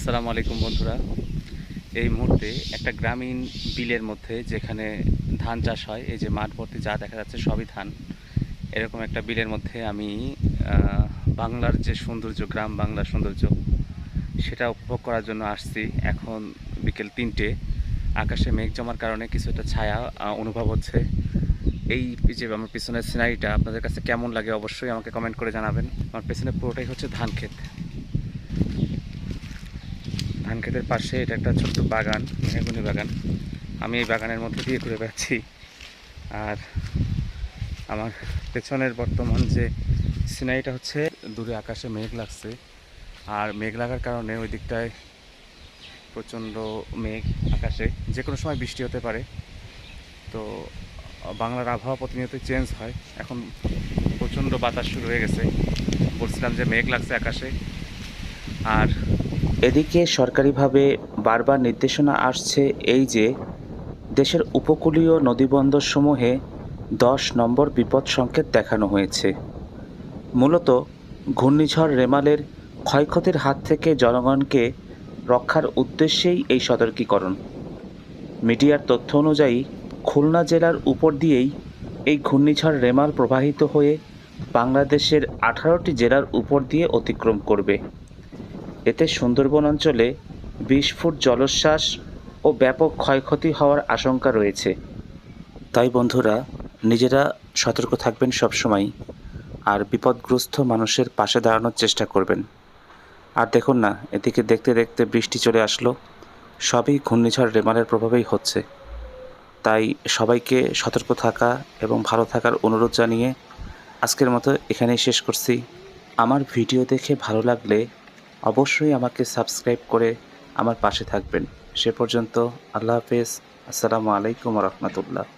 আসসালামু আলাইকুম বন্ধুরা। এই মুহূর্তে একটা গ্রামীণ বিলের মধ্যে যেখানে ধান চাষ হয়, এই যে মাঠ ভর্তি যা দেখা যাচ্ছে সবই ধান। এরকম একটা বিলের মধ্যে আমি বাংলার যে সৌন্দর্য, গ্রাম বাংলার সৌন্দর্য, সেটা উপভোগ করার জন্য আসছি। এখন বিকেল তিনটে, আকাশে মেঘ জমার কারণে কিছুটা ছায়া অনুভব হচ্ছে। এই যে আমার পিছনের সিনারিটা আপনাদের কাছে কেমন লাগে অবশ্যই আমাকে কমেন্ট করে জানাবেন। আমার পেছনে পুরোটাই হচ্ছে ধান ক্ষেত। ধান ক্ষেতের পাশে এটা একটা ছোট্ট বাগান মেহগুনি বাগান। আমি এই বাগানের মধ্যে দিয়ে ঘুরে বেড়াচ্ছি। আর আমার পেছনের বর্তমান যে সিনারিটা হচ্ছে, দূরে আকাশে মেঘ লাগছে। আর মেঘ লাগার কারণে ওই দিকটায় প্রচণ্ড মেঘ আকাশে। যে কোনো সময় বৃষ্টি হতে পারে। তো বাংলার আবহাওয়া প্রতিনিয়ত চেঞ্জ হয়। এখন প্রচণ্ড বাতাস শুরু হয়ে গেছে। বলছিলাম যে মেঘ লাগছে আকাশে। আর এদিকে সরকারিভাবে বারবার নির্দেশনা আসছে এই যে, দেশের উপকূলীয় নদীবন্দরসমূহে দশ নম্বর বিপদ সংকেত দেখানো হয়েছে। মূলত ঘূর্ণিঝড় রেমালের ক্ষয়ক্ষতির হাত থেকে জনগণকে রক্ষার উদ্দেশ্যেই এই সতর্কীকরণ। মিডিয়ার তথ্য অনুযায়ী খুলনা জেলার উপর দিয়েই এই ঘূর্ণিঝড় রেমাল প্রবাহিত হয়ে বাংলাদেশের আঠারোটি জেলার উপর দিয়ে অতিক্রম করবে। এতে সুন্দরবন অঞ্চলে বিশ ফুট জলোচ্ছ্বাস ও ব্যাপক ক্ষয়ক্ষতি হওয়ার আশঙ্কা রয়েছে। তাই বন্ধুরা, নিজেরা সতর্ক থাকবেন সবসময় আর বিপদগ্রস্ত মানুষের পাশে দাঁড়ানোর চেষ্টা করবেন। আর দেখুন না, এদিকে দেখতে দেখতে বৃষ্টি চলে আসলো। সবই ঘূর্ণিঝড় রেমালের প্রভাবেই হচ্ছে। তাই সবাইকে সতর্ক থাকা এবং ভালো থাকার অনুরোধ জানিয়ে আজকের মতো এখানেই শেষ করছি। আমার ভিডিও দেখে ভালো লাগলে অবশ্যই আমাকে সাবস্ক্রাইব করে আমার পাশে থাকবেন। সে পর্যন্ত আল্লাহ হাফেজ। আসসালামু আলাইকুম রহমতুল্লাহ।